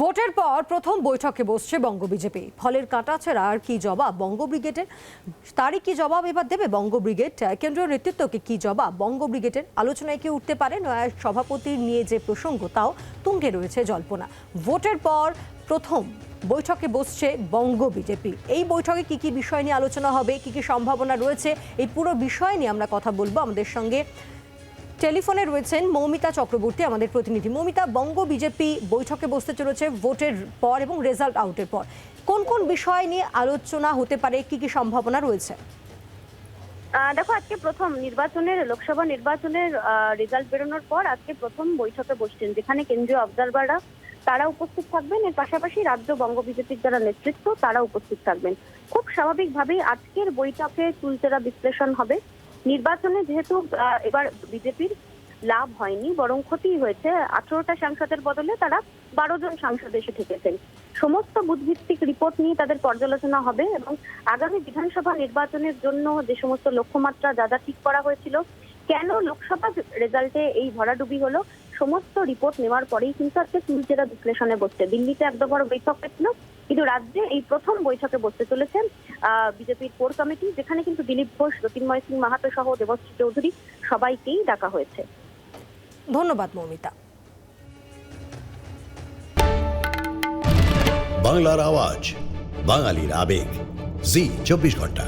ভোটের পর প্রথম বৈঠকে বসছে বঙ্গ বিজেপি। ফলের কাটাছেড়া আর কি জবাব? বঙ্গ ব্রিগেডের তারই কি জবাব এবার দেবে বঙ্গ ব্রিগেড? কেন্দ্রীয় নেতৃত্বকে কি জবাব? বঙ্গ ব্রিগেডের আলোচনায় কি উঠতে পারে? নয়া সভাপতির নিয়ে যে প্রসঙ্গ, তাও তুঙ্গে রয়েছে জল্পনা। ভোটের পর প্রথম বৈঠকে বসছে বঙ্গ বিজেপি। এই বৈঠকে কি কি বিষয় নিয়ে আলোচনা হবে? কি কি সম্ভাবনা রয়েছে? এই পুরো বিষয় নিয়ে আমরা কথা বলব আমাদের সঙ্গে টেলিফোনে রয়েছেন মৌমিতা চক্রবর্তী, আমাদের প্রতিনিধি। মৌমিতা, বঙ্গ বিজেপি বৈঠকে বসতে চলেছে ভোটের পর এবং রেজাল্ট আউটের পর। কোন কোন বিষয় নিয়ে আলোচনা হতে পারে? কি কি সম্ভাবনা রয়েছে? দেখো, আজকে প্রথম নির্বাচনের, লোকসভা নির্বাচনের রেজাল্ট বেরোনোর পর আজকে প্রথম বৈঠকে বসছেন, যেখানে কেন্দ্রীয় অবজারভাররা তারা উপস্থিত থাকবেন। এর পাশাপাশি রাজ্য বঙ্গ বিজেপির যারা নেতৃত্ব তারা উপস্থিত থাকবেন। খুব স্বাভাবিকভাবেই আজকের বৈঠকে চুলচেরা বিশ্লেষণ হবে। নির্বাচনে যেহেতু এবার বিজেপির লাভ হয়নি, বরং ক্ষতি হয়েছে। আঠারোটা সাংসদের বদলে তারা বারো জন সাংসদ এসে ঠেকেছেন সমস্ত বুথভিত্তিক রিপোর্ট নিয়ে তাদের পর্যালোচনা হবে এবং আগামী বিধানসভা নির্বাচনের জন্য যে সমস্ত লক্ষ্যমাত্রা যা যা ঠিক করা হয়েছিল, কেন লোকসভা রেজাল্টে এই ভরাডুবি হলো, সমস্ত রিপোর্ট নেওয়ার পরেই কিন্তু আজকে চুলচেরা বিশ্লেষণে বসছে। দিল্লিতে একদম বড় বৈঠক হয়েছিল কিন্তু রাজ্যে এই প্রথম বৈঠকে বসতে চলেছেন আহ, বিজেপির কোর কমিটি যেখানে কিন্তু দিলীপ ঘোষ জ্যোতির্ময় সিং মাহাতো সহ দেবশ্রী চৌধুরী সবাইকেই ডাকা হয়েছে। ধন্যবাদ মৌমিতা। বাংলার আওয়াজ বাঙালির আবেগ। জি চব্বিশ ঘণ্টা।